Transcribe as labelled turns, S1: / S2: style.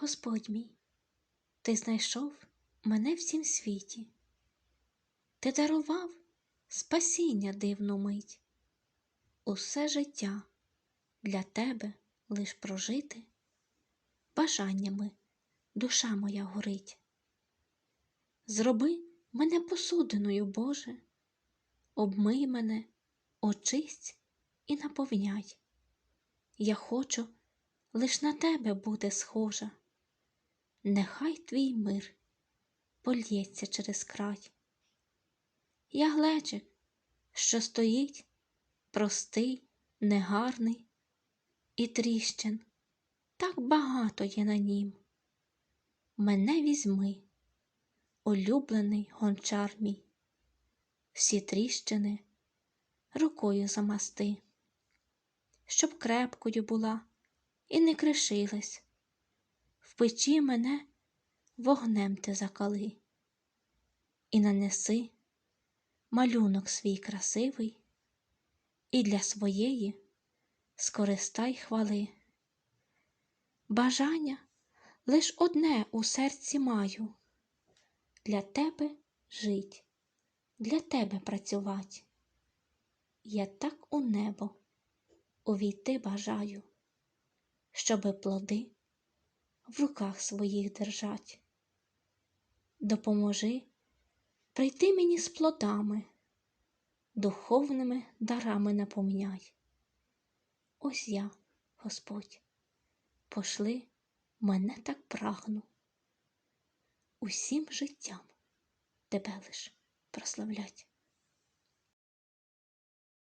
S1: Господь мій, ти знайшов мене в цім світі, ти дарував спасіння дивну мить, усе життя для тебе лиш прожити, бажаннями душа моя горить. Зроби мене посудиною, Боже, обмий мене, очисть і наповняй. Я хочу лиш на тебе бути схожа. Нехай твій мир польється через край. Я глечик, що стоїть, простий, негарний, і тріщин так багато є на нім. Мене візьми, улюблений гончар мій, всі тріщини рукою замасти, щоб крепкою була і не кришилась. В печі мене вогнем ти закали, і нанеси малюнок свій красивий, і для своєї скористай хвали. Бажання лиш одне у серці маю для тебе жить, для тебе працювать. Я так у небо увійти бажаю, щоби плоди в руках своїх держать. Допоможи прийти мені з плодами, духовними дарами напомняй. Ось я, Господь, пошли мене так прагну, усім життям тебе лиш прославлять.